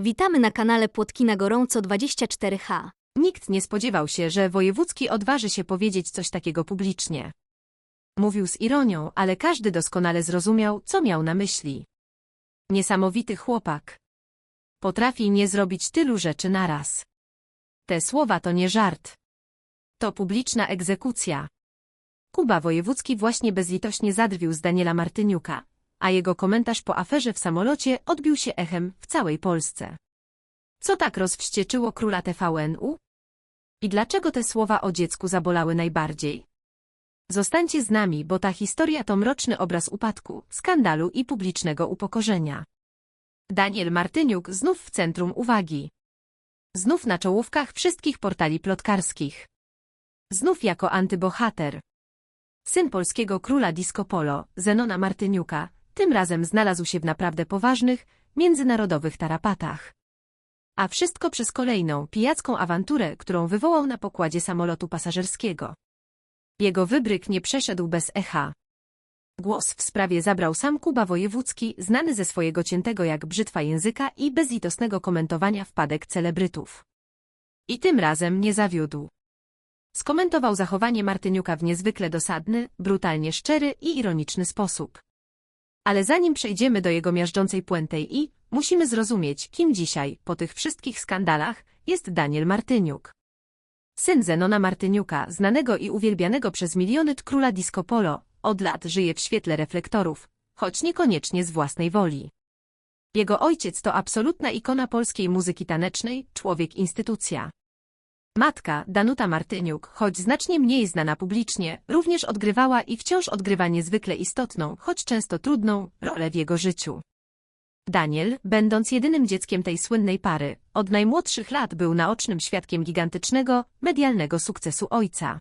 Witamy na kanale Płotki na Gorąco 24H. Nikt nie spodziewał się, że wojewódzki odważy się powiedzieć coś takiego publicznie. Mówił z ironią, ale każdy doskonale zrozumiał, co miał na myśli. Niesamowity chłopak. Potrafi nie zrobić tylu rzeczy naraz. Te słowa to nie żart. To publiczna egzekucja. Kuba Wojewódzki właśnie bezlitośnie zadrwił z Daniela Martyniuka, a jego komentarz po aferze w samolocie odbił się echem w całej Polsce. Co tak rozwścieczyło króla TVN-u? I dlaczego te słowa o dziecku zabolały najbardziej? Zostańcie z nami, bo ta historia to mroczny obraz upadku, skandalu i publicznego upokorzenia. Daniel Martyniuk znów w centrum uwagi. Znów na czołówkach wszystkich portali plotkarskich. Znów jako antybohater. Syn polskiego króla disco polo, Zenona Martyniuka, tym razem znalazł się w naprawdę poważnych, międzynarodowych tarapatach. A wszystko przez kolejną, pijacką awanturę, którą wywołał na pokładzie samolotu pasażerskiego. Jego wybryk nie przeszedł bez echa. Głos w sprawie zabrał sam Kuba Wojewódzki, znany ze swojego ciętego jak brzytwa języka i bezlitosnego komentowania wpadek celebrytów. I tym razem nie zawiódł. Skomentował zachowanie Martyniuka w niezwykle dosadny, brutalnie szczery i ironiczny sposób. Ale zanim przejdziemy do jego miażdżącej puentej i, musimy zrozumieć, kim dzisiaj, po tych wszystkich skandalach, jest Daniel Martyniuk. Syn Zenona Martyniuka, znanego i uwielbianego przez miliony króla disco polo, od lat żyje w świetle reflektorów, choć niekoniecznie z własnej woli. Jego ojciec to absolutna ikona polskiej muzyki tanecznej, człowiek instytucja. Matka, Danuta Martyniuk, choć znacznie mniej znana publicznie, również odgrywała i wciąż odgrywa niezwykle istotną, choć często trudną, rolę w jego życiu. Daniel, będąc jedynym dzieckiem tej słynnej pary, od najmłodszych lat był naocznym świadkiem gigantycznego, medialnego sukcesu ojca.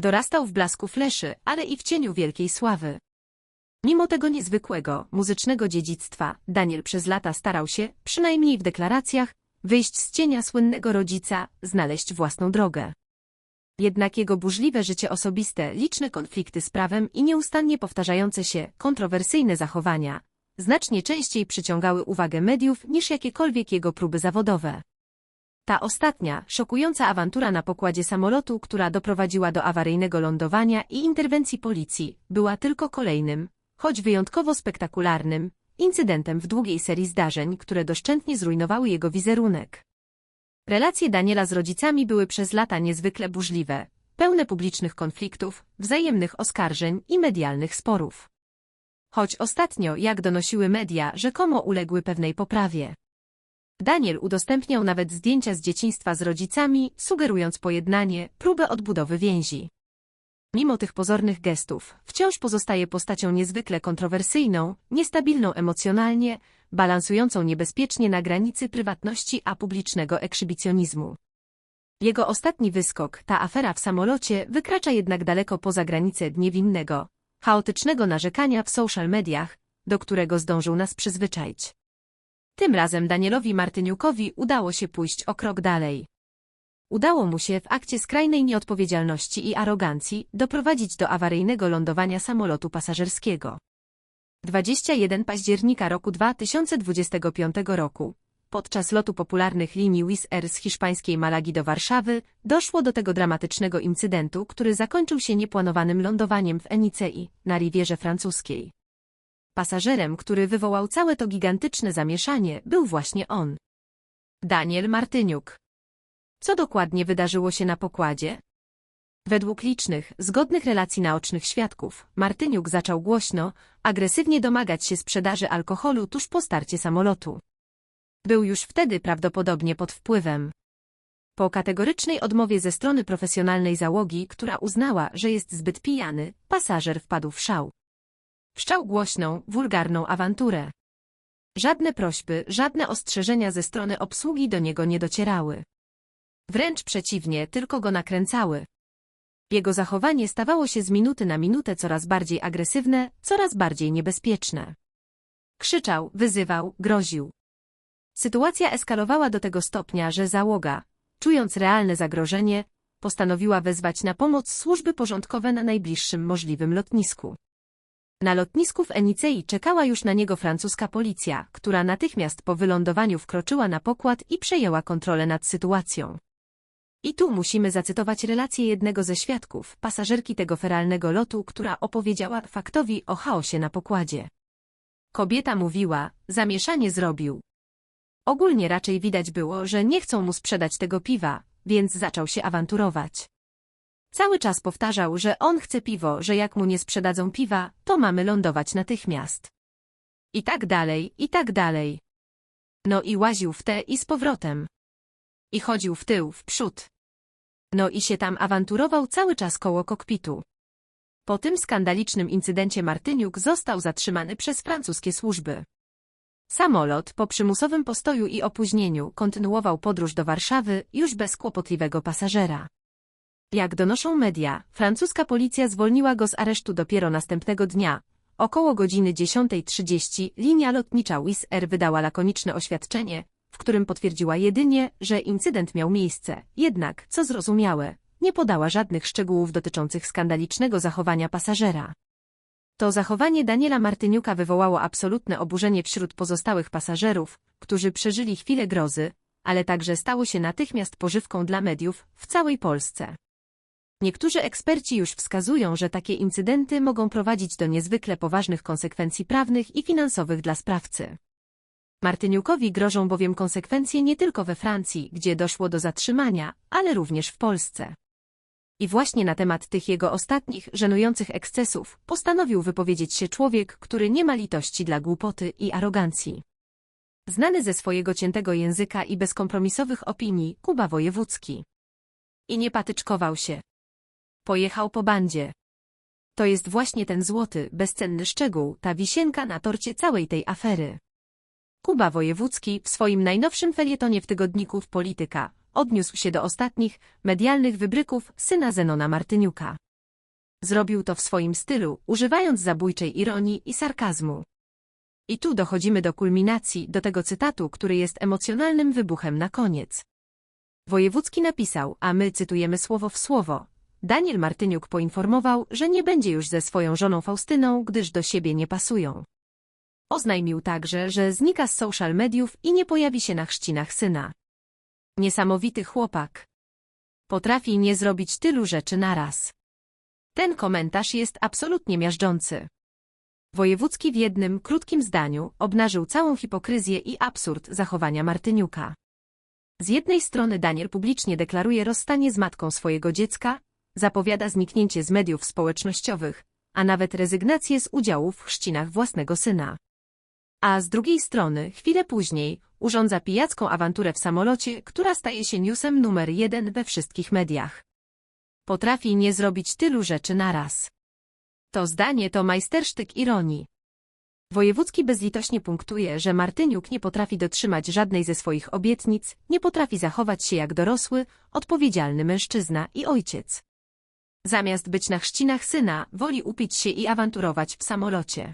Dorastał w blasku fleszy, ale i w cieniu wielkiej sławy. Mimo tego niezwykłego, muzycznego dziedzictwa, Daniel przez lata starał się, przynajmniej w deklaracjach, wyjść z cienia słynnego rodzica, znaleźć własną drogę. Jednak jego burzliwe życie osobiste, liczne konflikty z prawem i nieustannie powtarzające się, kontrowersyjne zachowania, znacznie częściej przyciągały uwagę mediów niż jakiekolwiek jego próby zawodowe. Ta ostatnia, szokująca awantura na pokładzie samolotu, która doprowadziła do awaryjnego lądowania i interwencji policji, była tylko kolejnym, choć wyjątkowo spektakularnym, incydentem w długiej serii zdarzeń, które doszczętnie zrujnowały jego wizerunek. Relacje Daniela z rodzicami były przez lata niezwykle burzliwe, pełne publicznych konfliktów, wzajemnych oskarżeń i medialnych sporów. Choć ostatnio, jak donosiły media, rzekomo uległy pewnej poprawie. Daniel udostępniał nawet zdjęcia z dzieciństwa z rodzicami, sugerując pojednanie, próbę odbudowy więzi. Mimo tych pozornych gestów, wciąż pozostaje postacią niezwykle kontrowersyjną, niestabilną emocjonalnie, balansującą niebezpiecznie na granicy prywatności a publicznego ekshibicjonizmu. Jego ostatni wyskok, ta afera w samolocie, wykracza jednak daleko poza granicę niewinnego, chaotycznego narzekania w social mediach, do którego zdążył nas przyzwyczaić. Tym razem Danielowi Martyniukowi udało się pójść o krok dalej. Udało mu się w akcie skrajnej nieodpowiedzialności i arogancji doprowadzić do awaryjnego lądowania samolotu pasażerskiego. 21 października roku 2025 roku, podczas lotu popularnych linii Wizz Air z hiszpańskiej Malagi do Warszawy, doszło do tego dramatycznego incydentu, który zakończył się nieplanowanym lądowaniem w Enicei, na Rivierze Francuskiej. Pasażerem, który wywołał całe to gigantyczne zamieszanie, był właśnie on. Daniel Martyniuk. Co dokładnie wydarzyło się na pokładzie? Według licznych, zgodnych relacji naocznych świadków, Martyniuk zaczął głośno, agresywnie domagać się sprzedaży alkoholu tuż po starcie samolotu. Był już wtedy prawdopodobnie pod wpływem. Po kategorycznej odmowie ze strony profesjonalnej załogi, która uznała, że jest zbyt pijany, pasażer wpadł w szał. Wszczał głośną, wulgarną awanturę. Żadne prośby, żadne ostrzeżenia ze strony obsługi do niego nie docierały. Wręcz przeciwnie, tylko go nakręcały. Jego zachowanie stawało się z minuty na minutę coraz bardziej agresywne, coraz bardziej niebezpieczne. Krzyczał, wyzywał, groził. Sytuacja eskalowała do tego stopnia, że załoga, czując realne zagrożenie, postanowiła wezwać na pomoc służby porządkowe na najbliższym możliwym lotnisku. Na lotnisku w Enicei czekała już na niego francuska policja, która natychmiast po wylądowaniu wkroczyła na pokład i przejęła kontrolę nad sytuacją. I tu musimy zacytować relację jednego ze świadków, pasażerki tego feralnego lotu, która opowiedziała faktowi o chaosie na pokładzie. Kobieta mówiła, zamieszanie zrobił. Ogólnie raczej widać było, że nie chcą mu sprzedać tego piwa, więc zaczął się awanturować. Cały czas powtarzał, że on chce piwo, że jak mu nie sprzedadzą piwa, to mamy lądować natychmiast. I tak dalej, i tak dalej. No i łaził w te i z powrotem. I chodził w tył, w przód. No i się tam awanturował cały czas koło kokpitu. Po tym skandalicznym incydencie Martyniuk został zatrzymany przez francuskie służby. Samolot po przymusowym postoju i opóźnieniu kontynuował podróż do Warszawy już bez kłopotliwego pasażera. Jak donoszą media, francuska policja zwolniła go z aresztu dopiero następnego dnia. Około godziny 10.30 linia lotnicza Wizz Air wydała lakoniczne oświadczenie, w którym potwierdziła jedynie, że incydent miał miejsce, jednak, co zrozumiałe, nie podała żadnych szczegółów dotyczących skandalicznego zachowania pasażera. To zachowanie Daniela Martyniuka wywołało absolutne oburzenie wśród pozostałych pasażerów, którzy przeżyli chwilę grozy, ale także stało się natychmiast pożywką dla mediów w całej Polsce. Niektórzy eksperci już wskazują, że takie incydenty mogą prowadzić do niezwykle poważnych konsekwencji prawnych i finansowych dla sprawcy. Martyniukowi grożą bowiem konsekwencje nie tylko we Francji, gdzie doszło do zatrzymania, ale również w Polsce. I właśnie na temat tych jego ostatnich, żenujących ekscesów postanowił wypowiedzieć się człowiek, który nie ma litości dla głupoty i arogancji. Znany ze swojego ciętego języka i bezkompromisowych opinii, Kuba Wojewódzki. I nie patyczkował się. Pojechał po bandzie. To jest właśnie ten złoty, bezcenny szczegół, ta wisienka na torcie całej tej afery. Kuba Wojewódzki w swoim najnowszym felietonie w tygodniku w Polityka odniósł się do ostatnich, medialnych wybryków syna Zenona Martyniuka. Zrobił to w swoim stylu, używając zabójczej ironii i sarkazmu. I tu dochodzimy do kulminacji, do tego cytatu, który jest emocjonalnym wybuchem na koniec. Wojewódzki napisał, a my cytujemy słowo w słowo. Daniel Martyniuk poinformował, że nie będzie już ze swoją żoną Faustyną, gdyż do siebie nie pasują. Oznajmił także, że znika z social mediów i nie pojawi się na chrzcinach syna. Niesamowity chłopak. Potrafi nie zrobić tylu rzeczy naraz. Ten komentarz jest absolutnie miażdżący. Wojewódzki w jednym krótkim zdaniu obnażył całą hipokryzję i absurd zachowania Martyniuka. Z jednej strony Daniel publicznie deklaruje rozstanie z matką swojego dziecka, zapowiada zniknięcie z mediów społecznościowych, a nawet rezygnację z udziału w chrzcinach własnego syna. A z drugiej strony, chwilę później, urządza pijacką awanturę w samolocie, która staje się newsem numer jeden we wszystkich mediach. Potrafi nie zrobić tylu rzeczy naraz. To zdanie to majstersztyk ironii. Wojewódzki bezlitośnie punktuje, że Martyniuk nie potrafi dotrzymać żadnej ze swoich obietnic, nie potrafi zachować się jak dorosły, odpowiedzialny mężczyzna i ojciec. Zamiast być na chrzcinach syna, woli upić się i awanturować w samolocie.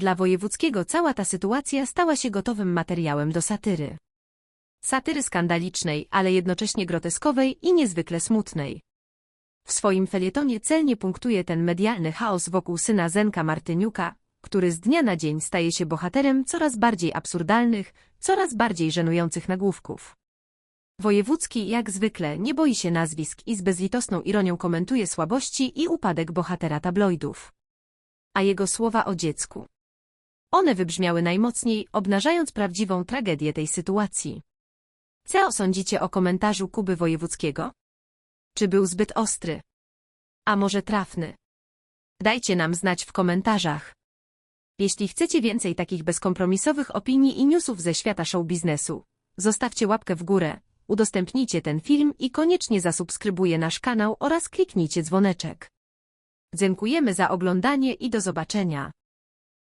Dla Wojewódzkiego cała ta sytuacja stała się gotowym materiałem do satyry. Satyry skandalicznej, ale jednocześnie groteskowej i niezwykle smutnej. W swoim felietonie celnie punktuje ten medialny chaos wokół syna Zenka Martyniuka, który z dnia na dzień staje się bohaterem coraz bardziej absurdalnych, coraz bardziej żenujących nagłówków. Wojewódzki jak zwykle nie boi się nazwisk i z bezlitosną ironią komentuje słabości i upadek bohatera tabloidów. A jego słowa o dziecku. One wybrzmiały najmocniej, obnażając prawdziwą tragedię tej sytuacji. Co sądzicie o komentarzu Kuby Wojewódzkiego? Czy był zbyt ostry? A może trafny? Dajcie nam znać w komentarzach. Jeśli chcecie więcej takich bezkompromisowych opinii i newsów ze świata show biznesu, zostawcie łapkę w górę, udostępnijcie ten film i koniecznie zasubskrybujcie nasz kanał oraz kliknijcie dzwoneczek. Dziękujemy za oglądanie i do zobaczenia.